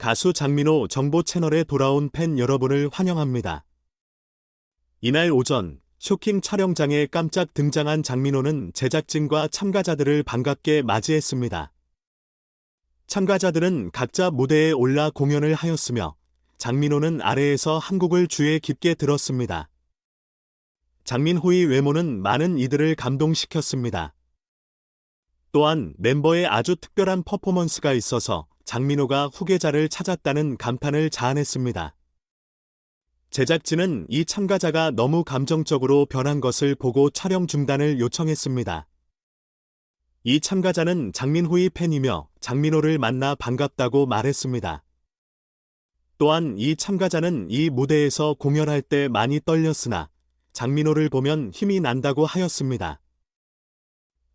가수 장민호 정보 채널에 돌아온 팬 여러분을 환영합니다. 이날 오전 쇼킹 촬영장에 깜짝 등장한 장민호는 제작진과 참가자들을 반갑게 맞이했습니다. 참가자들은 각자 무대에 올라 공연을 하였으며 장민호는 아래에서 한국을 주에 깊게 들었습니다. 장민호의 외모는 많은 이들을 감동시켰습니다. 또한 멤버의 아주 특별한 퍼포먼스가 있어서 장민호가 후계자를 찾았다는 감탄을 자아냈습니다. 제작진은 이 참가자가 너무 감정적으로 변한 것을 보고 촬영 중단을 요청했습니다. 이 참가자는 장민호의 팬이며 장민호를 만나 반갑다고 말했습니다. 또한 이 참가자는 이 무대에서 공연할 때 많이 떨렸으나 장민호를 보면 힘이 난다고 하였습니다.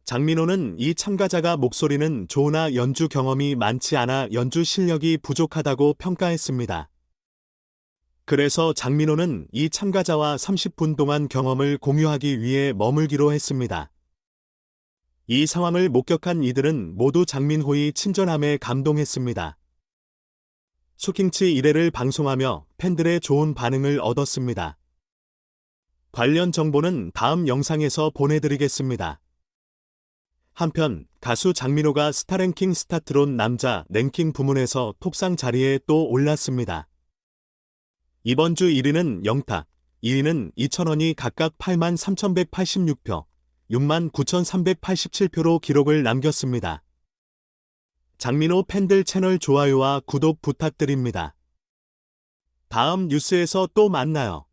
장민호는 이 참가자가 목소리는 좋으나 연주 경험이 많지 않아 연주 실력이 부족하다고 평가했습니다. 그래서 장민호는 이 참가자와 30분 동안 경험을 공유하기 위해 머물기로 했습니다. 이 상황을 목격한 이들은 모두 장민호의 친절함에 감동했습니다. 쇼킹치 1회를 방송하며 팬들의 좋은 반응을 얻었습니다. 관련 정보는 다음 영상에서 보내드리겠습니다. 한편 가수 장민호가 스타랭킹 스타트론 남자 랭킹 부문에서 톱상 자리에 또 올랐습니다. 이번 주 1위는 영탁, 2위는 2천원이 각각 8만 3,186표, 6만 9,387표로 기록을 남겼습니다. 장민호 팬들 채널 좋아요와 구독 부탁드립니다. 다음 뉴스에서 또 만나요.